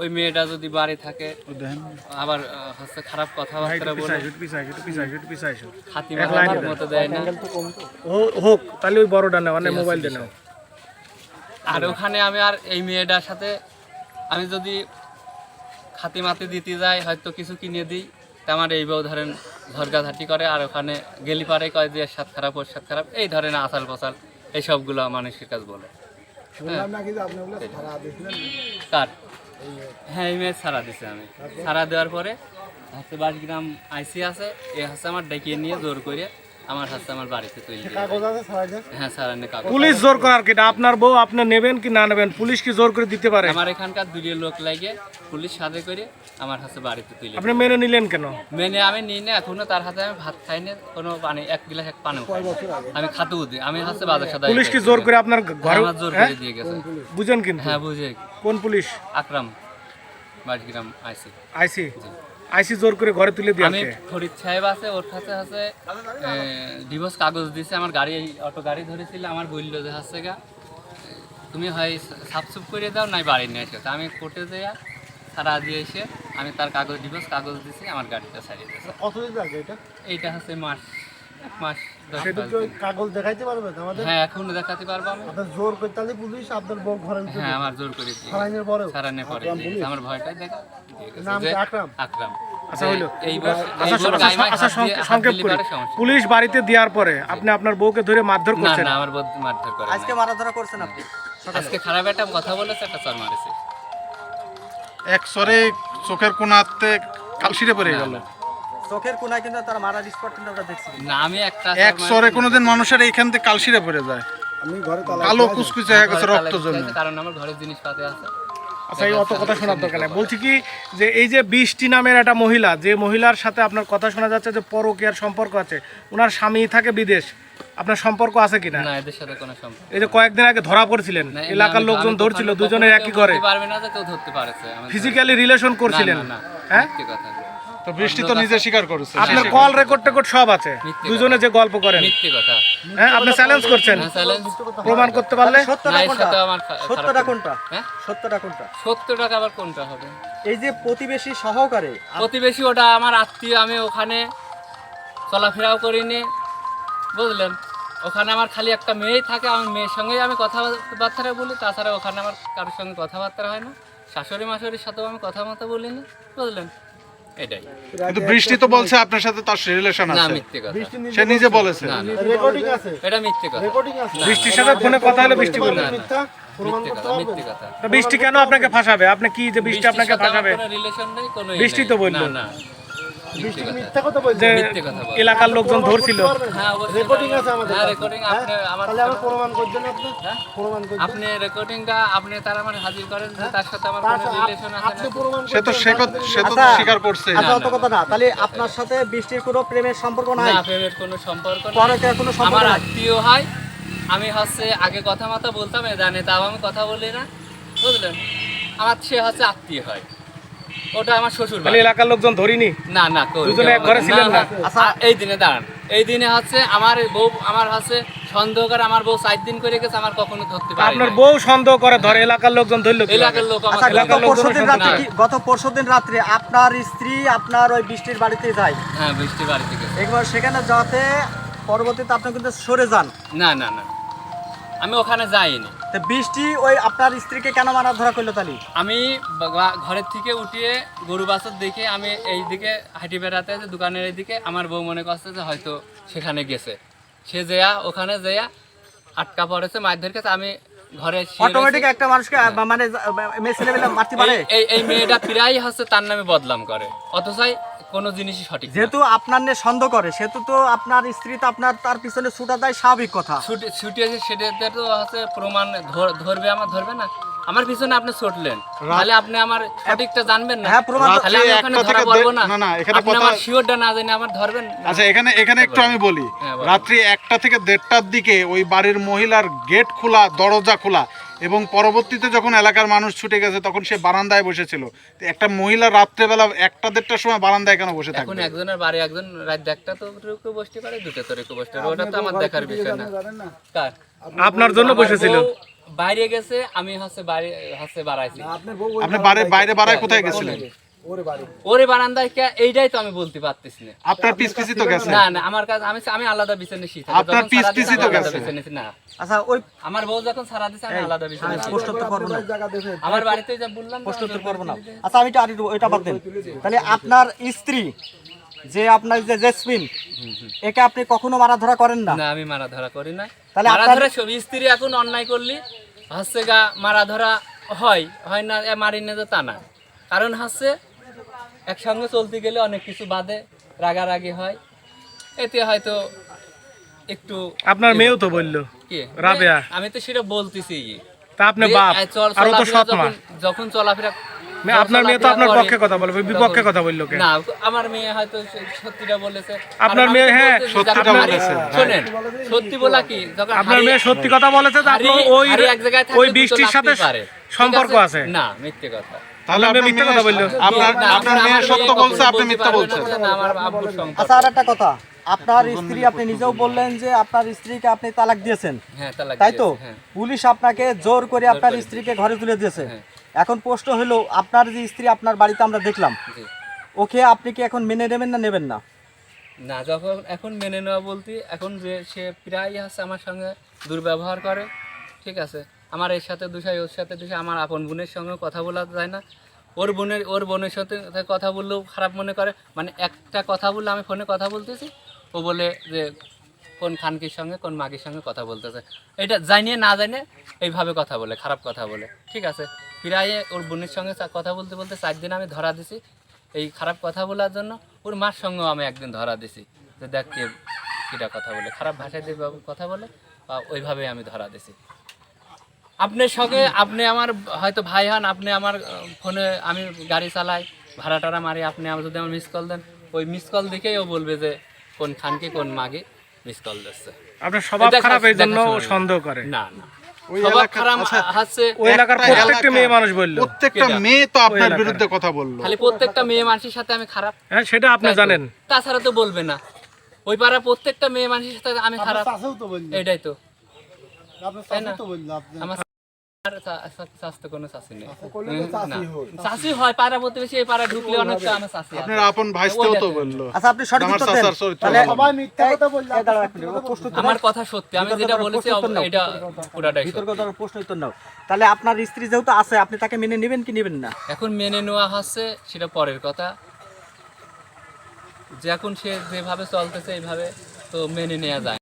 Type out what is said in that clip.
ওই মেয়েটা যদি বাড়ি থাকে আবার হচ্ছে খারাপ কথাবার্তা বলে। হাতি মতো দেয় না। হোক তাহলে ওই বড়টা নেওয়া মানে মোবাইলটা নেওয়া আর ওখানে আমি আর এই মেয়েটার সাথে আমি যদি খাতি মাতি দিতে যাই হয়তো কিছু কিনে দিই। তা আমার এই বউ ধরেন ঝরগাঝাটি করে আর ওখানে গেলি পারে কয় যে এর সাত খারাপ ওর সাত খারাপ। এই ধরেন আসাল পসাল এইসবগুলো মানুষের কাছে বলে। হ্যাঁ। কার? হ্যাঁ এই মেয়ে সারা দিছে আমি সারা দেওয়ার পরে হচ্ছে বাসগ্রাম আইসি আছে, এ হচ্ছে আমার ডেকে নিয়ে জোর করে আমার হচ্ছে আমার বাড়িতে তৈরি হ্যাঁ সারানে কাগজ পুলিশ জোর করার কি? আপনার বউ আপনি নেবেন কি না নেবেন? পুলিশ কি জোর করে দিতে পারে? আমার এখানকার দুটো লোক লাগে পুলিশ সাথে করে আমার হাতে বাড়িতে তুলে আপনি মেনে নিলেন কেন? মেনে আমি নিই না এখনও তার হাতে আমি ভাত খাই না কোনো পানি এক গিলাস এক পানি আমি খাতেও দিই আমি হচ্ছে বাজার সাদা পুলিশ কি জোর করে আপনার ঘরে আমার জোর? করে দিয়ে গেছে। বুঝেন কিন্তু। হ্যাঁ বুঝে। কোন পুলিশ? আকরাম বাড়িগ্রাম আইসি। আইসি? আইসি জোর করে ঘরে তুলে দিয়ে আমি। ফরিদ সাহেব আছে ওর কাছে আছে ডিভোর্স কাগজ দিছে আমার গাড়ি এই অটো গাড়ি ধরেছিল আমার বলল যে হচ্ছে গা তুমি হয় সাফসুপ করে দাও নাই বাড়ি নিয়ে এসো তা আমি কোর্টে যাইয়া সারা দিয়ে এসে আমি তার কাগজ ডিভোর্স কাগজ দিছি আমার গাড়িটা ছাড়িয়ে দিয়েছে। কতদিন আগে এটা? এইটা হচ্ছে মাস এক মাস দশ সেটা পাঁচ কি ওই দিন। কাগজ দেখাইতে পারবেন আমাদের? হ্যাঁ এখনও দেখাতে পারব আমি। আপনার জোর করে তাহলে পুলিশ আপনার বউ ঘরে হ্যাঁ আমার জোর করে সারাইনের পরে আমার ভয়টাই দেখা। নাম আকরাম? আকরাম। বাড়িতে দেওয়ার পরে আপনি আপনার বউকে ধরে মারধর করছেন? আমার মারধর করে আজকে মারাধরা করছেন আপনি? আজকে খারাপ একটা কথা বলেছে একটা চর মারেছে। এক সরে চোখের কোনাতে কালশিরে পড়ে গেল। চোখের কোনায় কিন্তু তার মারার স্পট কিন্তু আমরা দেখছি। না আমি একটা এক সরে কোনোদিন মানুষের এইখান থেকে কালশিরে পড়ে যায়। আমি ঘরে কালো কুচকুচে হয়ে গেছে রক্ত জন্য কারণ আমার ঘরের জিনিসপাতি আছে। আচ্ছা এই অত কথা শোনার দরকার নেই। বলছি কি যে এই যে বৃষ্টি নামের একটা মহিলা যে মহিলার সাথে আপনার কথা শোনা যাচ্ছে যে পরকীয়ার সম্পর্ক আছে ওনার স্বামী থাকে বিদেশ। আপনার সম্পর্ক আছে কিনা? না এদের সাথে কোনো সম্পর্ক এই যে কয়েকদিন আগে ধরা পড়ছিলেন। এলাকার লোকজন ধরছিল দুজনের একই ঘরে। পারবে না যে কেউ ধরতে পারেছে। ফিজিক্যালি রিলেশন করছিলেন না, না, না, হ্যাঁ? কথা। তো বৃষ্টি তো নিজে স্বীকার করেছে। আপনার কল রেকর্ড টেকর্ড সব আছে। দুজনে যে গল্প করেন। মিথ্যে কথা। হ্যাঁ আপনি চ্যালেঞ্জ করছেন। প্রমাণ করতে পারলে? সত্যটা কোনটা? সত্যটা কোনটা? হ্যাঁ? সত্যটা কোনটা? সত্তর টাকা আবার কোনটা হবে? এই যে প্রতিবেশী সহকারে প্রতিবেশী ওটা আমার আত্মীয় আমি ওখানে চলাফেরাও করিনি। বুঝলেন? ওখানে আমার খালি একটা মেয়েই থাকে আমার মেয়ের সঙ্গেই আমি কথাবার্তা বলি তাছাড়া ওখানে আমার কারোর সঙ্গে কথাবার্তা হয় না। শাশুড়ি মাশুড়ির সাথেও আমি কথা মতো বলিনি বুঝলেন? এটাই। কিন্তু বৃষ্টি তো বলছে আপনার সাথে তার রিলেশন না আছে। মিথ্যে কথা। সে নিজে বলেছে। না না রেকর্ডিং আছে। এটা মিথ্যে কথা। রেকর্ডিং আছে। বৃষ্টির সাথে ফোনে কথা হলো বৃষ্টি বলবে। না, না। মিথ্যা প্রমাণ মিথ্যে করতে কথা পারবেন মিথ্যে কথা। তো বৃষ্টি কেন আপনাকে ফাঁসাবে? আপনি কি যে বৃষ্টি আপনাকে ফাঁসাবে? রিলেশন নেই কোনো বৃষ্টি তো বলল। না। যে। এলাকার লোকজন ধরছিল। হ্যাঁ রেকর্ডিং আছে আমাদের হ্যাঁ রেকর্ডিং হ্যাঁ? আপনি আমার তাহলে প্রমাণ করছেন আপনি। হ্যাঁ? প্রমাণ করছেন আপনি রেকর্ডিংটা আপনি তার আমার হাজির করেন তার সাথে আমার তার কোনো রিলেশন আছে আপনি প্রমাণ সে তো সে তো সে তো আচ্ছা। স্বীকার করছে। আচ্ছা অত কথা না। তাহলে আপনার সাথে বৃষ্টির কোনো প্রেমের সম্পর্ক নাই? না প্রেমের কোনো সম্পর্ক নেই। কোনো সম্পর্ক আমার আত্মীয় হয়। আমি হচ্ছে আগে কথা মতো বলতাম এ জানে তাও আমি কথা বলি না। বুঝলেন? আমার সে হচ্ছে আত্মীয় হয়। ওটা আমার শ্বশুর বাড়ি। এলাকার লোকজন ধরিনি? না না দুজনে এক ঘরে ছিলেন না? আচ্ছা এই দিনে দাঁড়ান। এই দিনে হচ্ছে আমার বউ আমার হচ্ছে সন্দেহ করে আমার বউ চার দিন করে গেছে আমার কখনো ধরতে পারে আপনার বউ সন্দেহ করে ধরে এলাকার লোকজন ধরলো এলাকার লোক আচ্ছা এলাকার লোকজনের পরশুদিন। কি গত পরশুদিন রাত্রে আপনার স্ত্রী আপনার ওই বৃষ্টির বাড়িতে যায়? হ্যাঁ বৃষ্টি বাড়ি থেকে একবার সেখানে যাতে পরবর্তীতে আপনি কিন্তু সরে যান। না না না। আমি ওখানে যাইনি। তো বৃষ্টি ওই আপনার স্ত্রীকে কেন মারার ধরা করল তালি? আমি বা- ঘরের থেকে উঠিয়ে গরু বাছর দেখে আমি এই দিকে হাঁটি বেড়াতে আছে দোকানের এই দিকে আমার বউ মনে করছে যে হয়তো সেখানে গেছে। সে যেয়া ওখানে যেয়া আটকা পড়েছে মারধর কাছে আমি ঘরে শুয়ে রয়েছি। অটোমেটিক একটা মানুষকে আহ, মানে মেয়ে মারতে পারে? এই- এই এই মেয়েটা প্রায় হচ্ছে তার নামে বদলাম করে। অথচাই কোনো জিনিসই সঠিক যেহেতু আপনার নিয়ে সন্দেহ করে সেহেতু তো আপনার স্ত্রী তো আপনার তার পিছনে ছুটা দেয় স্বাভাবিক কথা। ছুটে ছুটে এসে সেটাতে তো হচ্ছে প্রমাণ ধরবে আমার ধরবে না। আমার পিছনে আপনি ছুটলেন। তাহলে আপনি আমার সঠিকটা জানবেন না। হ্যাঁ, প্রমাণ তাহলে আমি একটা ধরা দে- না। না, না, এখানে কথা- আমার শিওরটা না জানি আমার ধরবেন আচ্ছা এখানে এখানে একটু আমি বলি। হ্যাঁ, রাত্রি একটা থেকে দেড়টার দিকে ওই বাড়ির মহিলার গেট খোলা দরজা খোলা। এবং পরবর্তীতে যখন এলাকার মানুষ ছুটে গেছে তখন সে বারান্দায় বসেছিল। একটা মহিলা রাত্রেবেলা একটা দেড়টার সময় বারান্দায় কেন বসে এখন একজনের বাড়ি একজন রাত একটা তো রেখে বসতে পারে দুটো তো রেখে বসতে পারে। ওটা তো আমার দেখার বিষয় না। কার? আপনার জন্য বসেছিল বাইরে গেছে আমি হাসে বাইরে হাসে বাড়াইছি। আপনি বাইরে বাইরে বাড়ায় কোথায় গেছিলেন? ওরে বারান্দায় কে এইটাই তো আমি বলতে পারতেছি না। আপনার পিস পিসি তো গেছে। না না আমার কাছে আমি আমি আলাদা বিছানে নিছি। আপনার পিস পিসই তো গেছে। না। আচ্ছা ওই আমার বউ যখন সারা দিছে আমি আলাদা বিছানে তো করব না। আমার বাড়িতে যা বললাম করব না। আচ্ছা আমি এটা আর একটু- বাদ দেন। তাহলে আপনার স্ত্রী যে আপনার যে জেসমিন একে আপনি কখনো মারা ধরা করেন না? না আমি মারা ধরা করি না। তাহলে মারা ধরা সব স্ত্রী এখন অন্যায় করলি হচ্ছে গা মারা ধরা হয় হয় না এ মারি না যে তা না। কারণ হচ্ছে একসঙ্গে চলতে গেলে অনেক কিছু বাদে রাগারাগি হয়। এতে হয়তো একটু আপনার মেয়েও তো বলল রাবেয়া। আমি তো সেটা বলতেছি। তা আপনি বাপ আর তো সৎ মা যখন- চলাফেরা আপনার মেয়ে তো আপনার পক্ষে কথা বলবে বিপক্ষে কথা বলল কে? না আমার মেয়ে হয়তো সত্যিটা বলেছে। আপনার মেয়ে, হ্যাঁ, সত্যিটা বলেছে। শোনেন সত্যি বলা কি? যখন আপনার মেয়ে সত্যি কথা বলেছে তো আপনার ওই এক জায়গায় ওই বৃষ্টির সাথে সম্পর্ক আছে। না মিথ্যে কথা। তাহলে আপনার আপনার কথা বলল। আপনার আপনার মেয়ে মেয়ে সত্য বলছে আপনি মিথ্যা বলছেন। না, না, আমার আব্বুর সম্পর্ক। আচ্ছা আর একটা কথা। আপনার স্ত্রী আপনি নিজেও বললেন যে আপনার স্ত্রীকে আপনি তালাক দিয়েছেন। হ্যাঁ তাই তো? হ্যাঁ। পুলিশ আপনাকে জোর করে আপনার স্ত্রীকে ঘরে তুলে দিয়েছে। হ্যাঁ। এখন প্রশ্ন হলো আপনার যে স্ত্রী আপনার বাড়িতে আমরা দেখলাম ওকে আপনি কি এখন মেনে নেবেন না নেবেন না? না যখন এখন মেনে নেওয়া বলতে এখন যে সে প্রায় আছে আমার সঙ্গে দুর্ব্যবহার করে ঠিক আছে? আমার এর সাথে দুষায় ওর সাথে দুষায় আমার আপন বোনের সঙ্গে কথা বলা যায় না। ওর বোনের ওর বোনের সাথে কথা বললেও খারাপ মনে করে। মানে একটা কথা বললে আমি ফোনে কথা বলতেছি, ও বলে যে কোন খানকির সঙ্গে, কোন মাগির সঙ্গে কথা বলতেছে। এটা জানিয়ে না জানিয়ে এইভাবে কথা বলে, খারাপ কথা বলে। ঠিক আছে? প্রায় ওর বোনের সঙ্গে কথা বলতে বলতে চার দিন আমি ধরা দিছি। এই খারাপ কথা বলার জন্য ওর মার সঙ্গেও আমি একদিন ধরা দিছি। যে দেখ কে কথা বলে। খারাপ ভাষায় দিয়ে বাবু কথা বলে বা ওইভাবে আমি ধরা দিছি। আপনার সঙ্গে আপনি আমার হয়তো ভাই হন আপনি আমার ফোনে আমি গাড়ি চালাই ভাড়া টাড়া মারি আপনি আমার যদি আমার মিস কল দেন ওই মিস কল দেখেই ও বলবে যে কোন খানকে কোন মাগে মিস কল দিচ্ছে। আপনার স্বভাব খারাপ এই জন্য সন্দেহ করে। না না। আচ্ছা, হচ্ছে ওই এলাকার একটা প্রত্যেকটা এলাকা- মেয়ে মানুষ বলল। প্রত্যেকটা কেটা? মেয়ে তো আপনার এলাকার। বিরুদ্ধে কথা বলল। খালি প্রত্যেকটা মেয়ে মানুষের সাথে আমি খারাপ। হ্যাঁ সেটা আপনি জানেন। তাছাড়া তো বলবে না। ওই পাড়া প্রত্যেকটা মেয়ে মানুষের সাথে আমি খারাপ। চাষেও তো বলল। এটাই তো। আপনার তাই না? চাষেও তো বলল আপনি আমার আমার কথা সত্যি আমি যেটা বলেছি। এটা পুরাটাই প্রশ্ন উত্তর নাও। তাহলে আপনার স্ত্রী যেহেতু আছে আপনি তাকে মেনে নেবেন কি নেবেন না? এখন মেনে নেওয়া হচ্ছে সেটা পরের কথা। যে এখন সে যেভাবে চলতেছে এইভাবে তো মেনে নেওয়া যায়।